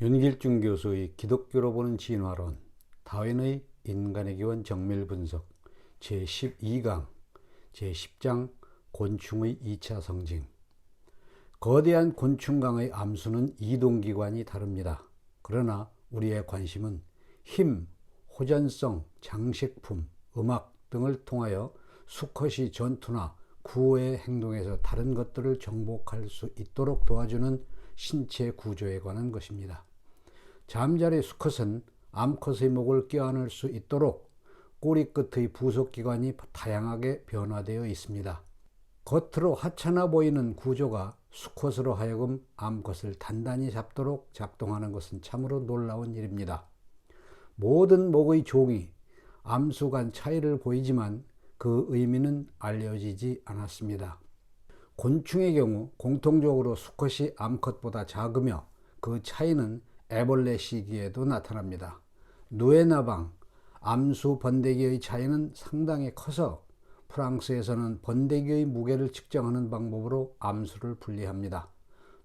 윤길중 교수의 기독교로 보는 진화론, 다윈의 인간의 기원 정밀 분석, 제12강, 제10장 곤충의 2차 성징. 거대한 곤충강의 암수는 이동기관이 다릅니다. 그러나 우리의 관심은 힘, 호전성, 장식품, 음악 등을 통하여 수컷이 전투나 구호의 행동에서 다른 것들을 정복할 수 있도록 도와주는 신체 구조에 관한 것입니다. 잠자리 수컷은 암컷의 목을 껴안을 수 있도록 꼬리 끝의 부속기관이 다양하게 변화되어 있습니다. 겉으로 하찮아 보이는 구조가 수컷으로 하여금 암컷을 단단히 잡도록 작동하는 것은 참으로 놀라운 일입니다. 모든 목의 종이 암수 간 차이를 보이지만 그 의미는 알려지지 않았습니다. 곤충의 경우 공통적으로 수컷이 암컷보다 작으며 그 차이는 애벌레 시기에도 나타납니다. 누에나방, 암수 번데기의 차이는 상당히 커서 프랑스에서는 번데기의 무게를 측정하는 방법으로 암수를 분리합니다.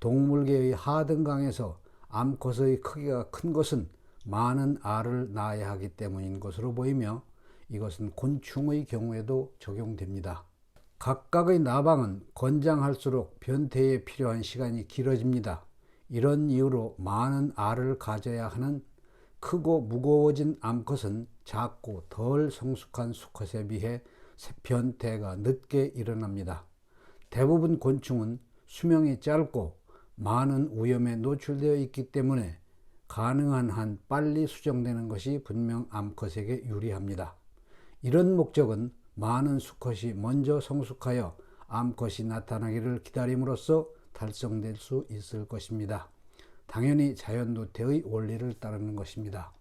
동물계의 하등강에서 암컷의 크기가 큰 것은 많은 알을 낳아야 하기 때문인 것으로 보이며 이것은 곤충의 경우에도 적용됩니다. 각각의 나방은 건장할수록 변태에 필요한 시간이 길어집니다. 이런 이유로 많은 알을 가져야 하는 크고 무거워진 암컷은 작고 덜 성숙한 수컷에 비해 변태가 늦게 일어납니다. 대부분 곤충은 수명이 짧고 많은 위험에 노출되어 있기 때문에 가능한 한 빨리 수정되는 것이 분명 암컷에게 유리합니다. 이런 목적은 많은 수컷이 먼저 성숙하여 암컷이 나타나기를 기다림으로써 달성될 수 있을 것입니다. 당연히 자연도태의 원리를 따르는 것입니다.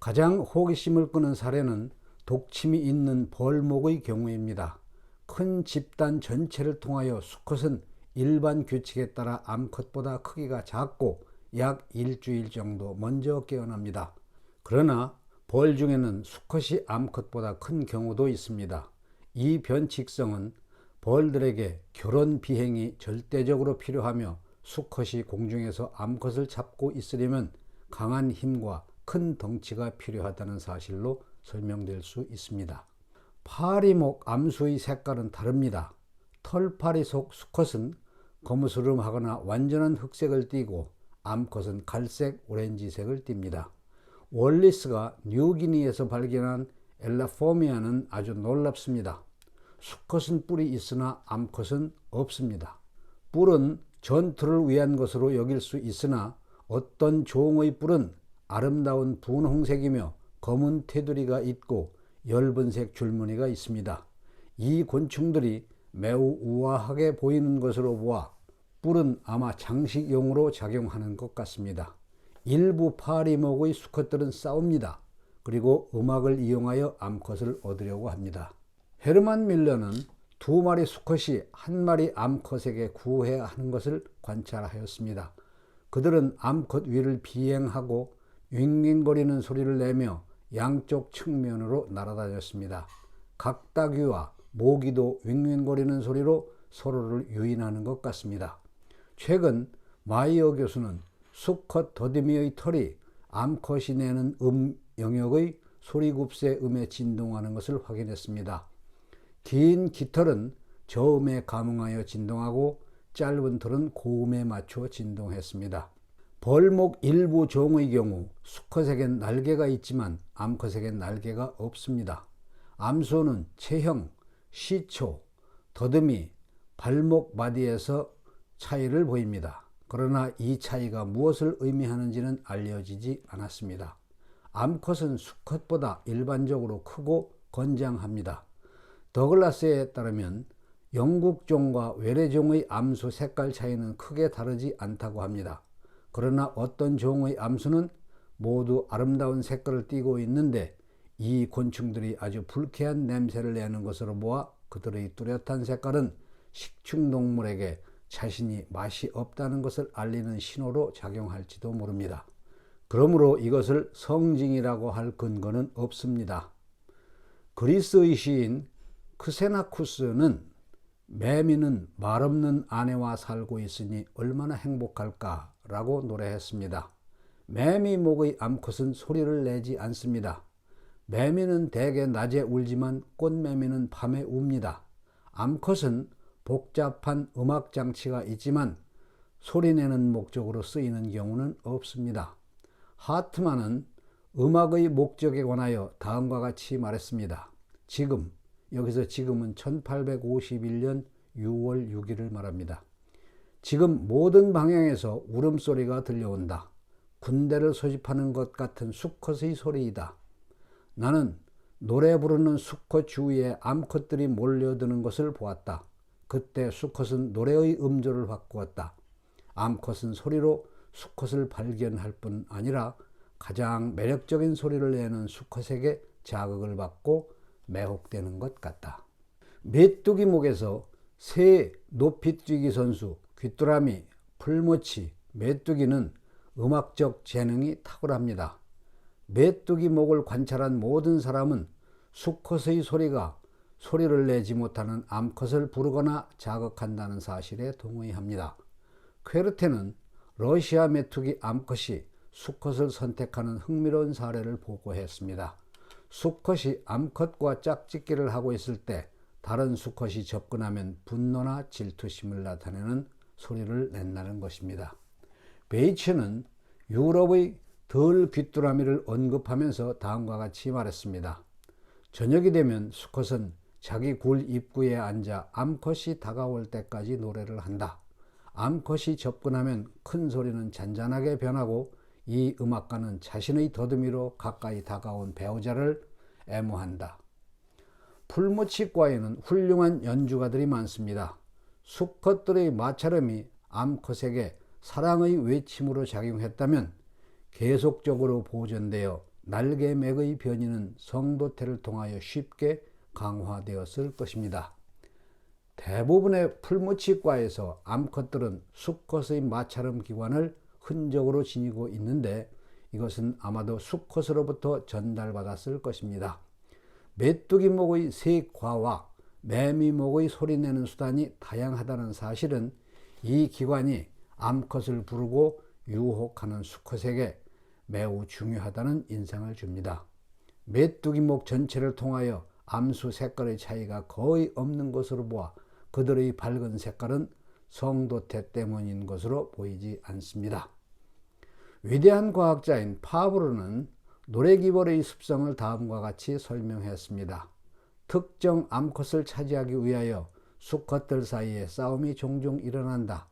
가장 호기심을 끄는 사례는 독침이 있는 벌목의 경우입니다. 큰 집단 전체를 통하여 수컷은 일반 규칙에 따라 암컷보다 크기가 작고 약 일주일 정도 먼저 깨어납니다. 그러나 벌 중에는 수컷이 암컷보다 큰 경우도 있습니다. 이 변칙성은 벌들에게 결혼 비행이 절대적으로 필요하며 수컷이 공중에서 암컷을 잡고 있으려면 강한 힘과 큰 덩치가 필요하다는 사실로 설명될 수 있습니다. 파리목 암수의 색깔은 다릅니다. 털파리 속 수컷은 거무스름하거나 완전한 흑색을 띠고 암컷은 갈색, 오렌지색을 띱니다. 월리스가 뉴기니에서 발견한 엘라포미아는 아주 놀랍습니다. 수컷은 뿔이 있으나 암컷은 없습니다. 뿔은 전투를 위한 것으로 여길 수 있으나 어떤 종의 뿔은 아름다운 분홍색이며 검은 테두리가 있고 엷은색 줄무늬가 있습니다. 이 곤충들이 매우 우아하게 보이는 것으로 보아 뿔은 아마 장식용으로 작용하는 것 같습니다. 일부 파리목의 수컷들은 싸웁니다. 그리고 음악을 이용하여 암컷을 얻으려고 합니다. 헤르만 밀러는 두 마리 수컷이 한 마리 암컷에게 구해야 하는 것을 관찰하였습니다. 그들은 암컷 위를 비행하고 윙윙거리는 소리를 내며 양쪽 측면으로 날아다녔습니다. 각다귀와 모기도 윙윙거리는 소리로 서로를 유인하는 것 같습니다. 최근 마이어 교수는 수컷 더듬이의 털이 암컷이 내는 음 영역의 소리굽새 음에 진동하는 것을 확인했습니다. 긴 깃털은 저음에 감응하여 진동하고 짧은 털은 고음에 맞춰 진동했습니다. 벌목 일부 종의 경우 수컷에겐 날개가 있지만 암컷에겐 날개가 없습니다. 암소는 체형, 시초, 더듬이, 발목 마디에서 차이를 보입니다. 그러나 이 차이가 무엇을 의미하는지는 알려지지 않았습니다. 암컷은 수컷보다 일반적으로 크고 건장합니다. 더글라스에 따르면 영국종과 외래종의 암수 색깔 차이는 크게 다르지 않다고 합니다. 그러나 어떤 종의 암수는 모두 아름다운 색깔을 띠고 있는데 이 곤충들이 아주 불쾌한 냄새를 내는 것으로 보아 그들의 뚜렷한 색깔은 식충동물에게 자신이 맛이 없다는 것을 알리는 신호로 작용할지도 모릅니다. 그러므로 이것을 성징이라고 할 근거는 없습니다. 그리스의 시인 크세나쿠스는 매미는 말없는 아내와 살고 있으니 얼마나 행복할까 라고 노래했습니다. 매미 목의 암컷은 소리를 내지 않습니다. 매미는 대개 낮에 울지만 꽃매미는 밤에 웁니다. 암컷은 복잡한 음악 장치가 있지만 소리내는 목적으로 쓰이는 경우는 없습니다. 하트만은 음악의 목적에 관하여 다음과 같이 말했습니다. 지금, 여기서 지금은 1851년 6월 6일을 말합니다. 지금 모든 방향에서 울음소리가 들려온다. 군대를 소집하는 것 같은 수컷의 소리이다. 나는 노래 부르는 수컷 주위에 암컷들이 몰려드는 것을 보았다. 그때 수컷은 노래의 음조를 바꾸었다. 암컷은 소리로 수컷을 발견할 뿐 아니라 가장 매력적인 소리를 내는 수컷에게 자극을 받고 매혹되는 것 같다. 메뚜기 목에서 새 높이뛰기 선수, 귀뚜라미, 풀모치, 메뚜기는 음악적 재능이 탁월합니다. 메뚜기 목을 관찰한 모든 사람은 수컷의 소리가 소리를 내지 못하는 암컷을 부르거나 자극한다는 사실에 동의합니다. 퀘르테는 러시아 메뚜기 암컷이 수컷을 선택하는 흥미로운 사례를 보고했습니다. 수컷이 암컷과 짝짓기를 하고 있을 때 다른 수컷이 접근하면 분노나 질투심을 나타내는 소리를 낸다는 것입니다. 베이츠는 유럽의 덜 귀뚜라미를 언급하면서 다음과 같이 말했습니다. 저녁이 되면 수컷은 자기 굴 입구에 앉아 암컷이 다가올 때까지 노래를 한다. 암컷이 접근하면 큰 소리는 잔잔하게 변하고 이 음악가는 자신의 더듬이로 가까이 다가온 배우자를 애무한다. 풀무치과에는 훌륭한 연주가들이 많습니다. 수컷들의 마찰음이 암컷에게 사랑의 외침으로 작용했다면 계속적으로 보존되어 날개맥의 변이는 성도태를 통하여 쉽게 강화되었을 것입니다. 대부분의 풀무치과에서 암컷들은 수컷의 마찰음 기관을 흔적으로 지니고 있는데 이것은 아마도 수컷으로부터 전달받았을 것입니다. 메뚜기 목의 색과와 매미 목의 소리내는 수단이 다양하다는 사실은 이 기관이 암컷을 부르고 유혹하는 수컷에게 매우 중요하다는 인상을 줍니다. 메뚜기 목 전체를 통하여 암수 색깔의 차이가 거의 없는 것으로 보아 그들의 밝은 색깔은 성도태 때문인 것으로 보이지 않습니다. 위대한 과학자인 파브로는 노래기벌의 습성을 다음과 같이 설명했습니다. 특정 암컷을 차지하기 위하여 수컷들 사이에 싸움이 종종 일어난다.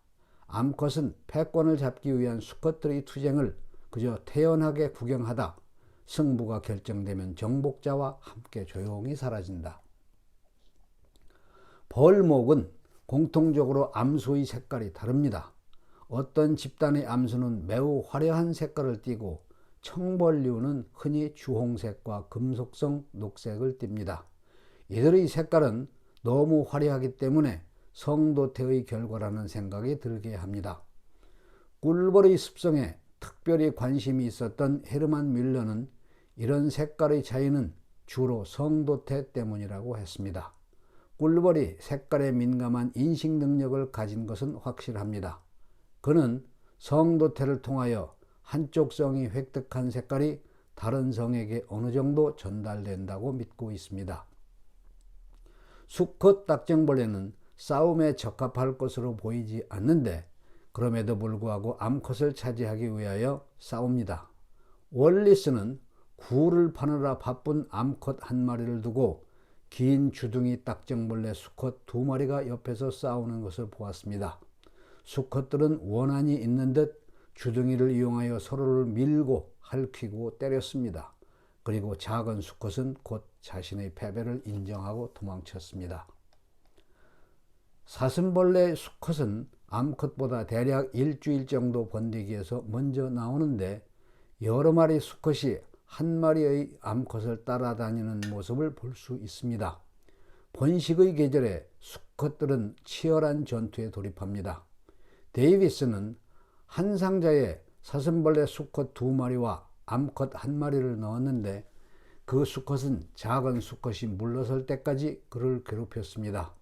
암컷은 패권을 잡기 위한 수컷들의 투쟁을 그저 태연하게 구경하다 승부가 결정되면 정복자와 함께 조용히 사라진다. 벌목은 공통적으로 암수의 색깔이 다릅니다. 어떤 집단의 암수는 매우 화려한 색깔을 띠고 청벌류는 흔히 주홍색과 금속성 녹색을 띱니다. 이들의 색깔은 너무 화려하기 때문에 성도태의 결과라는 생각이 들게 합니다. 꿀벌의 습성에 특별히 관심이 있었던 헤르만 밀러는 이런 색깔의 차이는 주로 성도태 때문이라고 했습니다. 꿀벌이 색깔에 민감한 인식 능력을 가진 것은 확실합니다. 그는 성도태를 통하여 한쪽 성이 획득한 색깔이 다른 성에게 어느 정도 전달된다고 믿고 있습니다. 수컷 딱정벌레는 싸움에 적합할 것으로 보이지 않는데 그럼에도 불구하고 암컷을 차지하기 위하여 싸웁니다. 월리스는 굴을 파느라 바쁜 암컷 한 마리를 두고 긴 주둥이 딱정벌레 수컷 두 마리가 옆에서 싸우는 것을 보았습니다. 수컷들은 원한이 있는 듯 주둥이를 이용하여 서로를 밀고 핥히고 때렸습니다. 그리고 작은 수컷은 곧 자신의 패배를 인정하고 도망쳤습니다. 사슴벌레 수컷은 암컷보다 대략 일주일 정도 번데기에서 먼저 나오는데 여러 마리 수컷이 한 마리의 암컷을 따라다니는 모습을 볼 수 있습니다. 번식의 계절에 수컷들은 치열한 전투에 돌입합니다. 데이비스는 한 상자에 사슴벌레 수컷 두 마리와 암컷 한 마리를 넣었는데 그 수컷은 작은 수컷이 물러설 때까지 그를 괴롭혔습니다.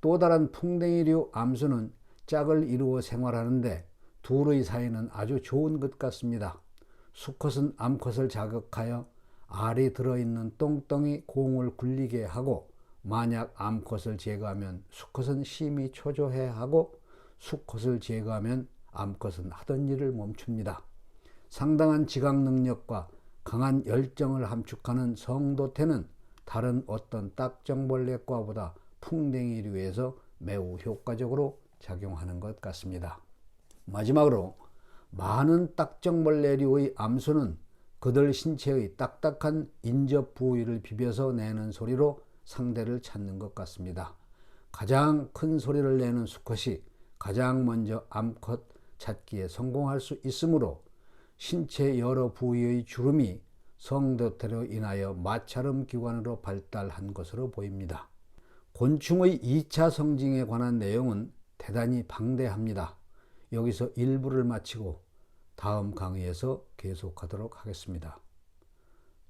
또 다른 풍뎅이류 암수는 짝을 이루어 생활하는데 둘의 사이는 아주 좋은 것 같습니다. 수컷은 암컷을 자극하여 알이 들어있는 똥덩이 공을 굴리게 하고 만약 암컷을 제거하면 수컷은 심히 초조해 하고 수컷을 제거하면 암컷은 하던 일을 멈춥니다. 상당한 지각 능력과 강한 열정을 함축하는 성도태는 다른 어떤 딱정벌레과보다 풍뎅이류에서 매우 효과적으로 작용하는 것 같습니다. 마지막으로 많은 딱정벌레류의 암수는 그들 신체의 딱딱한 인접 부위를 비벼서 내는 소리로 상대를 찾는 것 같습니다. 가장 큰 소리를 내는 수컷이 가장 먼저 암컷 찾기에 성공할 수 있으므로 신체 여러 부위의 주름이 성도태로 인하여 마찰음 기관으로 발달한 것으로 보입니다. 곤충의 2차 성징에 관한 내용은 대단히 방대합니다. 여기서 일부를 마치고 다음 강의에서 계속하도록 하겠습니다.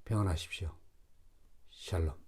평안하십시오. 샬롬.